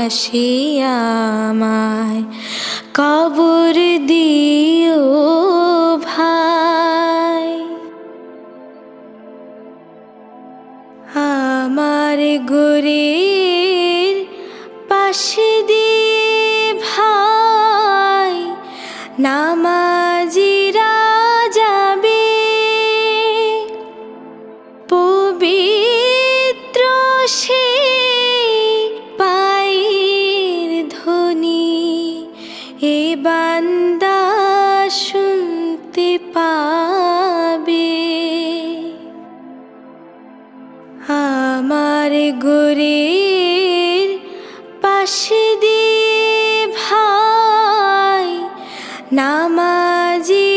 পাশে আমায়। কবর দিও ভাই। আমার গুরের পাশে দিয়ে ভাই। নামাজিরা যাবে পবিত্র এ বান্দা শুনতে পাবে। আমার গোরের পাশে দিয়ে ভাই নামাজি